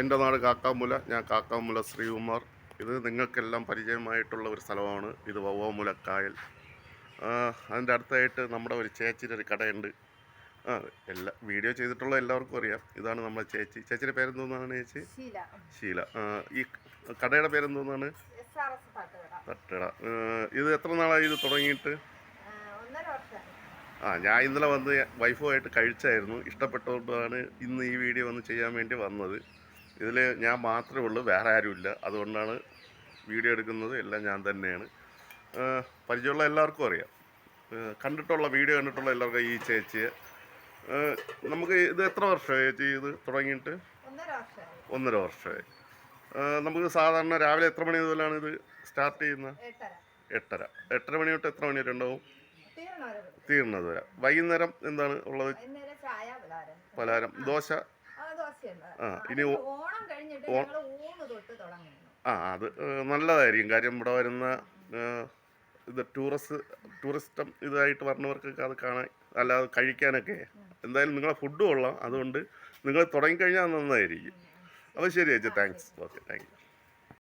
എന്റെ നാട് കാക്കാമുല. ഞാൻ കാക്കാമുല ശ്രീകുമാർ. ഇത് നിങ്ങൾക്കെല്ലാം പരിചയമായിട്ടുള്ള ഒരു സ്ഥലമാണ്. ഇത് വവ്വാമുല കായൽ. അതിന്റെ അടുത്തായിട്ട് നമ്മുടെ ഒരു ചേച്ചിയുടെ ഒരു കടയുണ്ട്. ആ എല്ലാ വീഡിയോ ചെയ്തിട്ടുള്ള എല്ലാവർക്കും അറിയാം. ഇതാണ് നമ്മുടെ ചേച്ചി. ചേച്ചിയുടെ പേരെന്തോന്നാണ് ചേച്ചി? ശീല. ഈ കടയുടെ പേരെന്തോന്നാണ്? തട്ടുകട. തട്ടട ഇത് എത്ര നാളായി ഇത് തുടങ്ങിയിട്ട്? ആ, ഞാൻ ഇന്നലെ വന്ന് വൈഫുമായിട്ട് കഴിച്ചായിരുന്നു. ഇഷ്ടപ്പെട്ടതുകൊണ്ടാണ് ഇന്ന് ഈ വീഡിയോ വന്ന് ചെയ്യാൻ വേണ്ടി വന്നത്. ഇതിൽ ഞാൻ മാത്രമേ ഉള്ളൂ വേറെ ആരുമില്ല. അതുകൊണ്ടാണ് വീഡിയോ എടുക്കുന്നത് എല്ലാം ഞാൻ തന്നെയാണ്. പരിചയമുള്ള എല്ലാവർക്കും അറിയാം. കണ്ടിട്ടുള്ള വീഡിയോ കണ്ടിട്ടുള്ള എല്ലാവർക്കും ഈ ചേച്ചിയെ. നമുക്ക് ഇത് എത്ര വർഷമായി ചേച്ചി ഇത് തുടങ്ങിയിട്ട്? ഒന്നര വർഷമായി. നമുക്ക് സാധാരണ രാവിലെ എത്ര മണി മുതലാണ് ഇത് സ്റ്റാർട്ട് ചെയ്യുന്നത്? എട്ടര. എട്ടര. മണി തൊട്ട് എത്ര മണി വരെ ഉണ്ടാവും? തീർന്നത് വരെ. വൈകുന്നേരം എന്താണ് ഉള്ളത്? പലഹാരം. ദോശ? ആ, ഇനി ആ അത് നല്ലതായിരിക്കും. കാര്യം ഇവിടെ വരുന്ന ഇത് ടൂറിസ്റ്റ് ടൂറിസ്റ്റം ഇതായിട്ട് വരുന്നവർക്കൊക്കെ അത് കാണാൻ അല്ലാതെ കഴിക്കാനൊക്കെ. എന്തായാലും നിങ്ങളെ ഫുഡ് കൊള്ളാം. അതുകൊണ്ട് നിങ്ങൾ തുടങ്ങിക്കഴിഞ്ഞാൽ നന്നായിരിക്കും. അപ്പോൾ ശരി ചേച്ചി താങ്ക്സ് ഓക്കെ താങ്ക് യു